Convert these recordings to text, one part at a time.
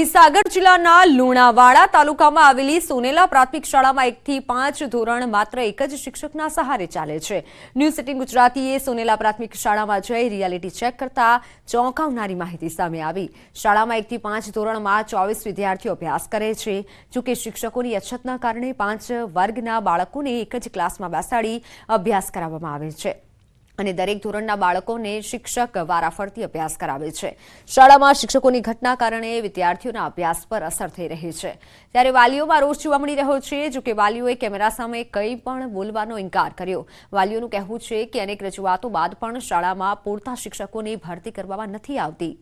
મહીસાગર જિલ્લાના લુણાવાડા તાલુકામાં આવેલી સોનેલા પ્રાથમિક શાળામાં એકથી પાંચ ધોરણ માત્ર એક જ શિક્ષકના સહારે ચાલે છે. ન્યૂઝ સિટી ગુજરાતીએ સોનેલા પ્રાથમિક શાળામાં જઈ રિયાલિટી ચેક કરતા ચોંકાવનારી માહિતી સામે આવી. શાળામાં એકથી પાંચ ધોરણમાં ચોવીસ વિદ્યાર્થીઓ અભ્યાસ કરે છે. જોકે શિક્ષકોની અછતના કારણે પાંચ વર્ગના બાળકોને એક જ ક્લાસમાં બેસાડી અભ્યાસ કરાવવામાં આવે છે. અને દરેક ધોરણના બાળકોને શિક્ષક વારાફરતી અભ્યાસ કરાવે છે. શાળામાં શિક્ષકોની ઘટના કારણે વિદ્યાર્થીઓના અભ્યાસ પર અસર થઈ રહી છે. ત્યારે વાલીઓમાં રોષ જોવા મળી રહ્યો છે, જો કે વાલીઓએ કેમેરા સામે કંઈ પણ બોલવાનો ઇનકાર કર્યો. વાલીઓનું કહેવું છે કે અનેક રજૂઆતો બાદ પણ શાળામાં પૂરતા શિક્ષકોની ભરતી કરવામાં નથી આવતી.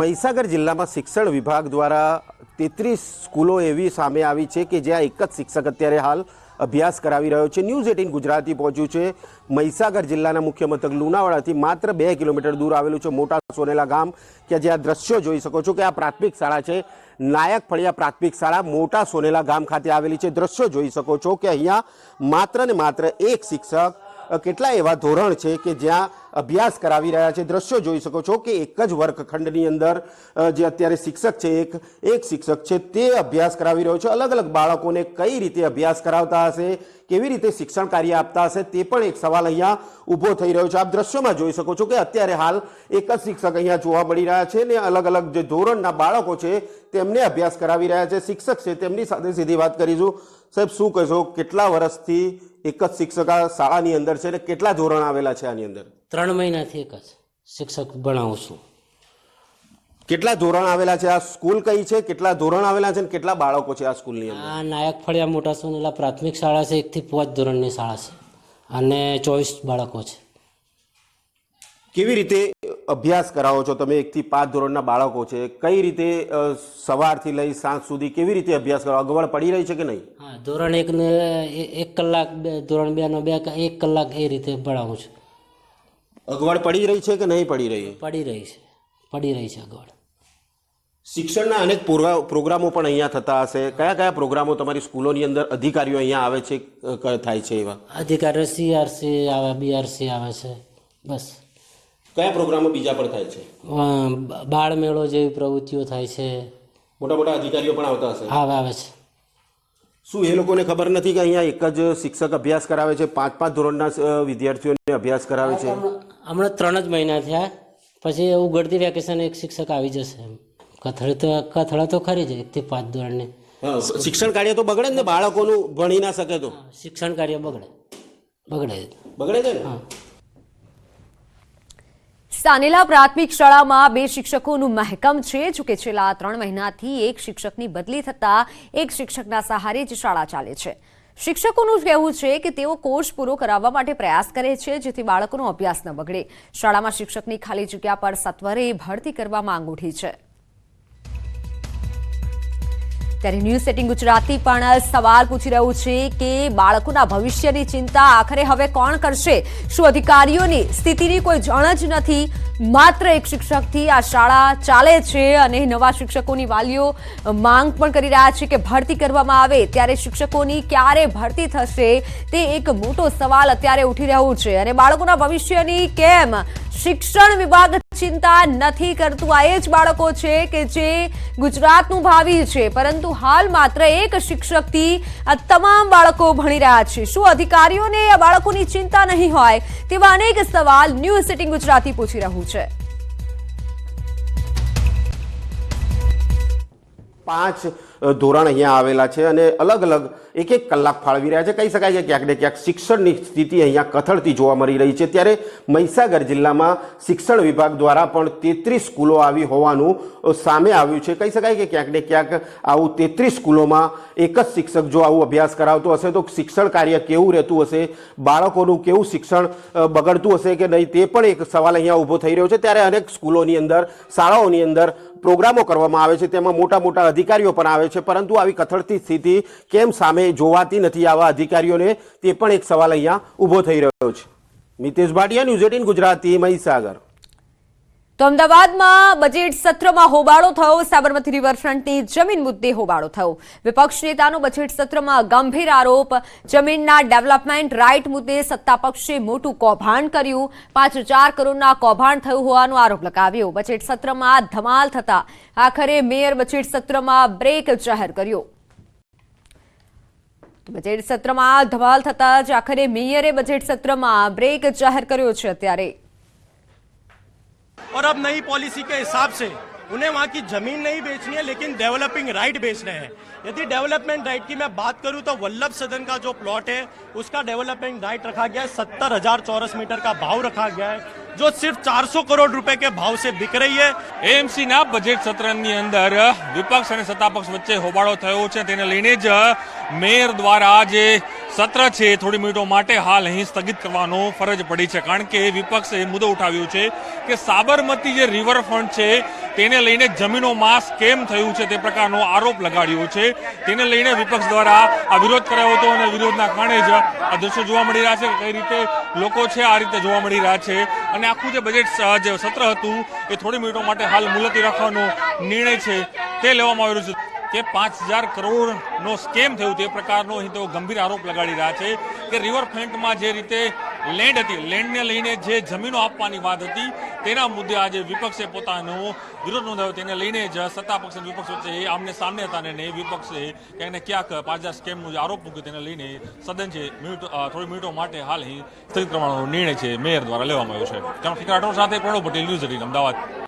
મહીસાગર જિલ્લામાં શિક્ષણ વિભાગ દ્વારા તેત્રીસ સ્કૂલો એવી સામે આવી છે કે જ્યાં એક જ શિક્ષક અત્યારે હાલ અભ્યાસ કરાવી રહ્યો છે. ન્યૂઝ એટીન ગુજરાતી પહોંચ્યું છે. મહીસાગર જિલ્લાના મુખ્ય મથક લુણાવાડાથી માત્ર બે કિલોમીટર દૂર આવેલું છે મોટા સોનેલા ગામ. કે જ્યાં દ્રશ્યો જોઈ શકો છો કે આ પ્રાથમિક શાળા છે. નાયક ફળિયા પ્રાથમિક શાળા મોટા સોનેલા ગામ ખાતે આવેલી છે. દ્રશ્યો જોઈ શકો છો કે અહીંયા માત્ર ને માત્ર એક શિક્ષક કેટલા એવા ધોરણ છે કે જ્યાં અભ્યાસ કરાવી રહ્યા છે. દ્રશ્યો જોઈ શકો છો કે એક જ વર્ગખંડની અંદર જે અત્યારે શિક્ષક છે, એક એક શિક્ષક છે, તે અભ્યાસ કરાવી રહ્યો છે. અલગ અલગ બાળકોને કઈ રીતે અભ્યાસ કરાવતા હશે, કેવી રીતે શિક્ષણ કાર્ય આપતા હશે, તે પણ એક સવાલ અહીંયા ઊભો થઈ રહ્યો છે. આપ દ્રશ્યોમાં જોઈ શકો છો કે અત્યારે હાલ એક જ શિક્ષક અહીંયા જોવા મળી રહ્યા છે ને અલગ અલગ જે ધોરણના બાળકો છે, તેમને અભ્યાસ કરાવી રહ્યા છે. શિક્ષક છે, તેમની સાથે સીધી વાત કરીશું. સાહેબ શું કહેશો? કેટલા વર્ષથી એક જ શિક્ષક આ શાળાની અંદર છે ને કેટલા ધોરણ આવેલા છે આની અંદર? ત્રણ મહિનાથી એક જ શિક્ષક ભણાવું છું. કેટલા ધોરણ આવેલા છે? આ સ્કૂલ કઈ છે? કેટલા ધોરણ આવેલા છે ને કેટલા બાળકો છે આ સ્કૂલની અંદર? આ નાયક ફળિયા મોટા સોનેલા પ્રાથમિક શાળા છે એકથી પાંચ ધોરણની શાળા છે અને ચોવીસ બાળકો છે. કેવી રીતે અભ્યાસ કરાવો છો તમે એકથી પાંચ ધોરણના બાળકો છે કઈ રીતે સવારથી લઈ સાંજ સુધી કેવી રીતે અભ્યાસ કરો? અગવડ પડી રહી છે કે નહીં? હા ધોરણ એકને એક કલાક બે ધોરણ બેનો બે એક કલાક એ રીતે ભણાવું છું. અગવડ પડી રહી છે કે નહીં પડી રહી? પડી રહી છે પડી રહી છે અગવડ. શિક્ષણના અનેક પ્રોગ્રામો પણ અહીંયા થતા હશે. કયા કયા પ્રોગ્રામો તમારી સ્કૂલોની અંદર અધિકારીઓ અહીંયા આવે છે થાય છે એવા? અધિકારીઓ સીઆરસી આવે બીઆરસી આવે છે બસ. કયા પ્રોગ્રામો બીજા પણ થાય છે? બાળ મેળો જેવી પ્રવૃત્તિઓ થાય છે. મોટા મોટા અધિકારીઓ પણ આવતા હશે? હા આવે છે. શું એ લોકોને ખબર નથી કે અહીંયા એક જ શિક્ષક અભ્યાસ કરાવે છે? પાંચ પાંચ ધોરણના વિદ્યાર્થીઓને અભ્યાસ કરાવે છે? હમણાં ત્રણ જ મહિના થયા. પછી ઉઘડતી વેકેશન એક શિક્ષક આવી જશે એમ. કથળ તો કથળા તો ખરી જ એકથી પાંચ ધોરણને. શિક્ષણ કાર્ય તો બગડે જ ને? બાળકોનું ભણી ના શકે તો. શિક્ષણ કાર્ય બગડે. બગડે બગડે છે ને? સાનેલા પ્રાથમિક શાળામાં બે શિક્ષકોનું મહેકમ છે, જોકે છેલ્લા ત્રણ મહિનાથી એક શિક્ષકની બદલી થતાં એક શિક્ષકના સહારે જ શાળા ચાલે છે. શિક્ષકોનું કહેવું છે કે તેઓ કોર્સ પૂરો કરાવવા માટે પ્રયાસ કરે છે, જેથી બાળકોનો અભ્યાસ ન બગડે. શાળામાં શિક્ષકની ખાલી જગ્યા પર સત્વરે ભરતી કરવા માંગ ઉઠી છે. ત્યારે ન્યૂઝ સેટિંગ ગુજરાતી પણ સવાલ પૂછી રહ્યું છે કે બાળકોના ભવિષ્યની ચિંતા આખરે હવે કોણ કરશે? શું અધિકારીઓની સ્થિતિની કોઈ જાણ જ નથી? માત્ર એક શિક્ષકથી આ શાળા ચાલે છે અને નવા શિક્ષકોની વાલીઓ માંગ પણ કરી રહ્યા છે કે ભરતી કરવામાં આવે. ત્યારે શિક્ષકોની ક્યારે ભરતી થશે તે એક મોટો સવાલ અત્યારે ઉઠી રહ્યો છે. અને બાળકોના ભવિષ્યની કેમ? શિક્ષણ વિભાગ ચિંતા નથી કરતું. આ એ જ બાળકો છે કે જે ગુજરાતનું ભાવિ છે. પરંતુ હાલ માત્ર એક શિક્ષકથી આ તમામ બાળકો ભણી રહ્યા છે. શું અધિકારીઓને આ બાળકોની ચિંતા નહીં હોય તેવા અનેક સવાલ ન્યૂઝ સિટિંગ ગુજરાતી પૂછી રહ્યું છે. પાંચ ધોરણ અહીંયા આવેલા છે અને અલગ અલગ એક એક કલાક ફાળવી રહ્યા છે. કહી શકાય છે ક્યાંક ને ક્યાંક શિક્ષણની સ્થિતિ અહીંયા કથળતી જોવા મળી રહી છે. ત્યારે મહીસાગર જિલ્લામાં શિક્ષણ વિભાગ દ્વારા પણ તેત્રીસ સ્કૂલો આવી હોવાનું સામે આવ્યું છે. કહી શકાય કે ક્યાંક ને ક્યાંક આવું તેત્રીસ સ્કૂલોમાં એક જ શિક્ષક જો આવું અભ્યાસ કરાવતો હશે તો શિક્ષણ કાર્ય કેવું રહેતું હશે? બાળકોનું કેવું શિક્ષણ બગડતું હશે કે નહીં? તે પણ એક સવાલ અહીંયા ઊભો થઈ રહ્યો છે. ત્યારે અનેક સ્કૂલોની અંદર, શાળાઓની અંદર પ્રોગ્રામો કરવામાં આવે છે, તેમાં મોટા મોટા અધિકારીઓ પણ આવે છે, પરંતુ આવી કથળતી સ્થિતિ કેમ સામે જોવાતી નથી આવા અધિકારીઓને, તે પણ એક સવાલ અહીંયા ઊભો થઈ રહ્યો છે. Mitesh Bhatia, news eighteen Gujarati, Mahisagar. તો અમદાવાદમાં બજેટ સત્રમાં હોબાળો થયો. સાબરમતી રિવરફ્રન્ટની જમીન મુદ્દે હોબાળો થયો. વિપક્ષ નેતાનો બજેટ સત્રમાં ગંભીર આરોપ. જમીનના ડેવલપમેન્ટ રાઇટ મુદ્દે સત્તાપક્ષે મોટું કૌભાંડ કર્યું. પાંચ હજાર કરોડના કૌભાંડ થયું હોવાનો આરોપ લગાવ્યો. બજેટ સત્રમાં ધમાલ થતા આખરે મેયર બજેટ સત્રમાં બ્રેક જાહેર કર્યો. બજેટ સત્રમાં ધમાલ થતા જ આખરે મેયરે બજેટ સત્રમાં બ્રેક જાહેર કર્યો છે અત્યારે. और अब नई पॉलिसी के हिसाब से उन्हें वहाँ की जमीन नहीं बेचनी है लेकिन डेवलपिंग राइट बेचने हैं यदि डेवलपमेंट राइट की मैं बात करूं तो वल्लभ सदन का जो प्लॉट है उसका डेवलपमेंट राइट रखा गया है सत्तर हजार चौरस मीटर का भाव रखा गया है जो सिर्फ 400 करोड़ रुपए के भाव से बिक रही है એએમસીના બજેટ સત્રની અંદર વિપક્ષ અને સત્તાપક્ષ વચ્ચે હોબાળો થયો છે તેને લઈને જ મેયર દ્વારા જે સત્ર છે એ થોડી મિનિટો માટે હાલ અહીં સ્થગિત કરવાનો ફરજ પડી છે. કારણ કે વિપક્ષે મુદ્દો ઉઠાવ્યો છે કે સાબરમતી જે રિવરફ્રન્ટ છે, તેને લઈને જમીનોમાં કેમ થયું છે તે પ્રકારનો આરોપ લગાડ્યો છે. તેને લઈને વિપક્ષ દ્વારા આ વિરોધ કરાયો હતો અને વિરોધના કારણે જ આ દ્રશ્યો જોવા મળી રહ્યા છે. કઈ રીતે લોકો છે આ રીતે જોવા મળી રહ્યા છે. અને આખું જે બજેટ જે સત્ર હતું, એ થોડી મિનિટો માટે હાલ મુલતવી રાખવાનો નિર્ણય છે તે લેવામાં આવ્યો છે. કે પાંચ હજાર કરોડનો સ્કેમ થયું તે પ્રકારનો અહીં તેઓ ગંભીર આરોપ લગાડી રહ્યા છે કે રિવરફ્રન્ટમાં જે રીતે લેન્ડ હતી, લેન્ડને લઈને જે જમીનો આપવાની વાત હતી, તેના મુદ્દે આજે વિપક્ષે પોતાનો વિરોધ નોંધાવ્યો તેને લઈને જ સત્તા પક્ષ અને વિપક્ષ વચ્ચે આમને સામને હતા અને વિપક્ષે ક્યાંક ક્યાંક પાંચ હજાર સ્કેમનો જે આરોપ મૂક્યો, તેને લઈને સદન છે, મિનિટ થોડી મિનિટો માટે હાલ અહીં સ્થગિત કરવાનો નિર્ણય છે, મેયર દ્વારા લેવામાં આવ્યો છે. ત્યાં ફિકર રાઠોડ સાથે પ્રણવ પટેલ, ન્યૂઝ અમદાવાદ.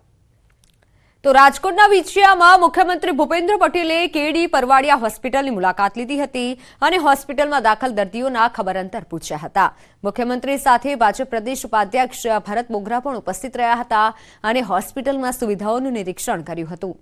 તો રાજકોટના વિછિયામાં મુખ્યમંત્રી ભૂપેન્દ્ર પટેલે કેડી પરવાડિયા હોસ્પિટલની મુલાકાત લીધી હતી અને હોસ્પિટલમાં દાખલ દર્દીઓના ખબર અંતર પૂછ્યા હતા. મુખ્યમંત્રી સાથે ભાજપ પ્રદેશ ઉપાધ્યક્ષ ભરત બોગરા પણ ઉપસ્થિત રહ્યા હતા અને હોસ્પિટલમાં સુવિધાઓનું નિરીક્ષણ કર્યું હતું.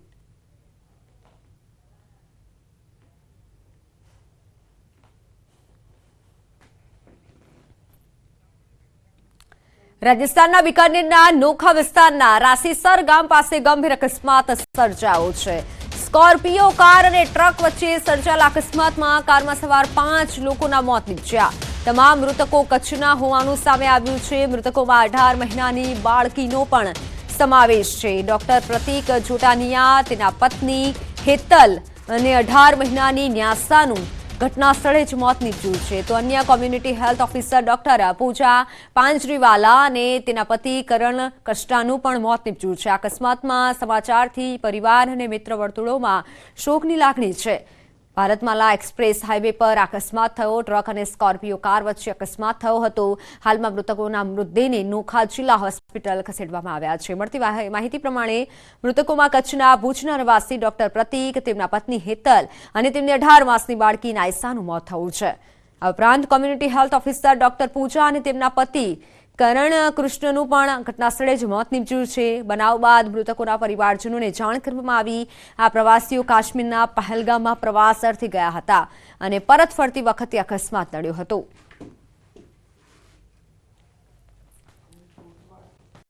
રાજસ્થાનના બિકાનેરના નોખા વિસ્તારના રાસીસર ગામ પાસે ગંભીર અકસ્માત સર્જાયો છે. સ્કોર્પિયો કાર અને ટ્રક વચ્ચે સર્જાયેલા અકસ્માતમાં કારમાં સવાર પાંચ લોકોના મોત નીપજ્યા. તમામ મૃતકો કચ્છના હોવાનું સામે આવ્યું છે. મૃતકોમાં અઢાર મહિનાની બાળકીનો પણ સમાવેશ છે. ડોક્ટર પ્રતીક જોટાનિયા, તેના પત્ની હેતલ અને અઢાર મહિનાની ન્યાસાનું ઘટના સ્થળે જ મોત નીપજ્યું છે. તો અન્ય community health officer doctor Pooja Panjriwala અને તેના પતિ કરણ કષ્ટાનું પણ મોત નીપજ્યું છે. અકસ્માતમાં સમાચારથી પરિવાર અને મિત્ર વર્તુળોમાં શોકની લાગણી છે. ભારતમાલા એક્સપ્રેસ હાઈવે પર અકસ્માત થયો. ટ્રક અને સ્કોર્પિયો કાર વચ્ચે અકસ્માત થયો હતો. હાલમાં મૃતકોના મૃતદેહને નોખા જિલ્લા હોસ્પિટલ ખસેડવામાં આવ્યા છે. મળતી માહિતી પ્રમાણે મૃતકોમાં કચ્છના ભુજના નિવાસી ડોક્ટર પ્રતીક, તેમના પત્ની હેતલ અને તેમની અઢાર માસની બાળકી નાયસાનું મોત થયું છે. આ ઉપરાંત community health officer doctor Pooja અને તેમના પતિ કરણ કૃષ્ણનું પણ ઘટના સ્થળે જ મોત નીપજ્યું છે. બનાવ બાદ મૃતકોના પરિવારજનોને જાણ કરવામાં આવી. આ પ્રવાસીઓ કાશ્મીરના પહેલગામમાં પ્રવાસ અર્થે ગયા હતા અને પરત ફરતી વખતે અકસ્માત નડ્યો હતો.